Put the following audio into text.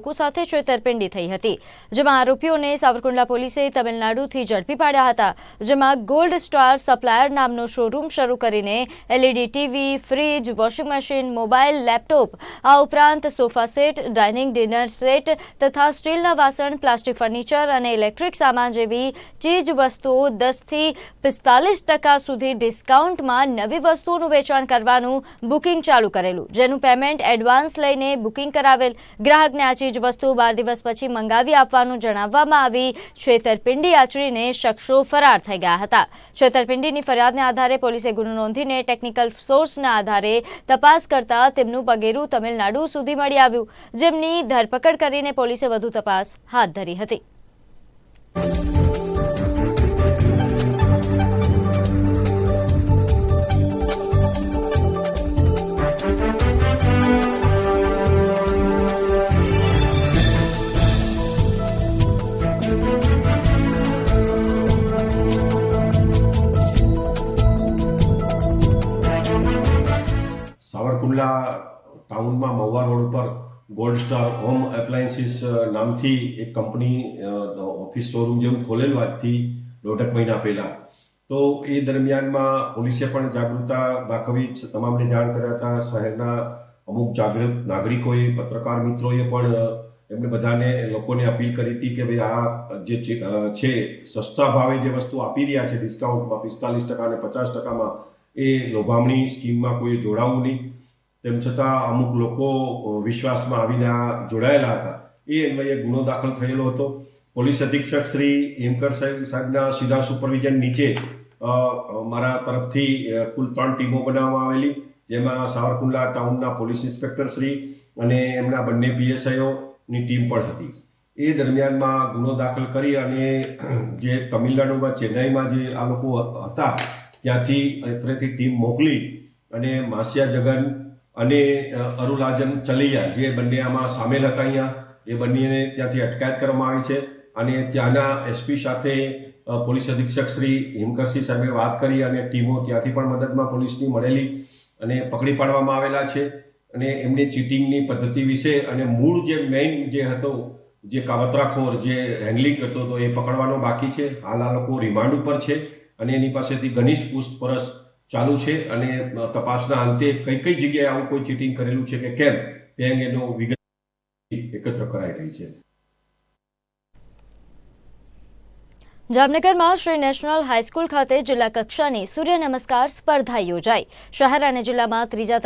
લોકો સાથે છેતરપિંડી થઈ હતી, જેમાં આરોપીઓને સાવરકુંડલા પોલીસે તમિલનાડુથી ઝડપી પાડ્યા હતા, જેમાં ગોલ્ડ સ્ટાર સપ્લાયર નામનો શોરૂમ શરૂ કરીને LED TV, fridge, washing machine, mobile, laptop, આ ઉપરાંત સોફા ડાઇનિંગ ડિનર સેટ તથા સ્ટીલના વાસણ, પ્લાસ્ટિક ફર્નિચર અને ઇલેક્ટ્રિક સામાન જેવી ચીજ વસ્તુઓ દસથી પિસ્તાલીસ ટકા સુધી ડિસ્કાઉન્ટમાં નવી વસ્તુઓનું વેચાણ કરવાનું બુકિંગ ચાલુ કરેલું, જેનું પેમેન્ટ એડવાન્સ લઈને બુકિંગ કરાવેલ ગ્રાહકને આ ચીજ વસ્તુ બાર દિવસ પછી મંગાવી આપવાનું જણાવવામાં આવી. છેતરપિંડી આચરીને શખ્સો ફરાર થઈ ગયા હતા. છેતરપિંડીની ફરિયાદને આધારે પોલીસે ગુનો નોંધીને ટેકનિકલ સોર્સના આધારે તપાસ કરતા તેમનું પગેરું તમિલનાડુ સુધી મળી આવ્યું. જેમની ધરપકડ કરીને પોલીસે વધુ તપાસ હાથ ધરી હતી. ટાઉનમાં મહુવા રોડ ઉપર ગોલ્ડ સ્ટાર હોમ એપ્લાયન્સીસ નામથી એક કંપની ઓફિસ શોરૂમ જેવું ખોલેલું આજથી દોઢેક મહિના પહેલાં. તો એ દરમિયાનમાં પોલીસે પણ જાગૃતતા દાખવી તમામને જાણ કર્યા હતા. શહેરના અમુક જાગૃત નાગરિકોએ, પત્રકાર મિત્રોએ પણ એમણે બધાને લોકોને અપીલ કરી હતી કે ભાઈ આ જે છે, સસ્તા ભાવે જે વસ્તુ આપી રહ્યા છે ડિસ્કાઉન્ટમાં પિસ્તાલીસ ટકા અને પચાસ ટકામાં, એ લોભામણી સ્કીમમાં કોઈ જોડાવવું નહીં. તેમ છતાં અમુક લોકો વિશ્વાસમાં આવીને જોડાયેલા હતા. એ અન્વયે ગુનો દાખલ થયેલો હતો. પોલીસ અધિક્ષક શ્રી હેમકર સાહેબ, સાહેબના સીધા સુપરવિઝન નીચે મારા તરફથી કુલ ત્રણ ટીમો બનાવવામાં આવેલી, જેમાં સાવરકુંડલા ટાઉનના પોલીસ ઇન્સ્પેક્ટર શ્રી અને એમના બંને પીએસઆઈઓની ટીમ પણ હતી. એ દરમિયાનમાં ગુનો દાખલ કરી અને જે તમિલનાડુમાં, ચેન્નાઈમાં જે આ લોકો હતા, ત્યાંથી અત્રેથી ટીમ મોકલી અને માસિયા જગન અને અરુલાજન ચલૈયા જે બંને આમાં સામેલ હતા અહીંયા, એ બંનેને ત્યાંથી અટકાયત કરવામાં આવી છે. અને ત્યાંના એસપી સાથે પોલીસ અધિક્ષક શ્રી હિમકરસિંહ સાહેબે વાત કરી અને ટીમો ત્યાંથી પણ મદદમાં પોલીસની મળેલી અને પકડી પાડવામાં આવેલા છે. અને એમની ચીટિંગની પદ્ધતિ વિશે અને મૂળ જે મેઇન જે હતો, જે કાવતરાખોર જે હેન્ડલિંગ કરતો હતો એ પકડવાનો બાકી છે. હાલ આ લોકો રિમાન્ડ ઉપર છે અને એની પાસેથી ઘનિષ્ઠ પૂછપરછ ચાલુ છે અને તપાસના અંતે કઈ કઈ જગ્યાએ આવું કોઈ ચીટિંગ કરેલું છે કે કેમ તે અંગેનો વિગત એકત્ર કરાઈ રહી છે. જામનગરમાં શ્રી નેશનલ હાઈસ્કૂલ ખાતે જિલ્લા કક્ષાની સૂર્ય નમસ્કાર સ્પર્ધા યોજાઈ. શહેર અને જિલ્લામાં ત્રીજા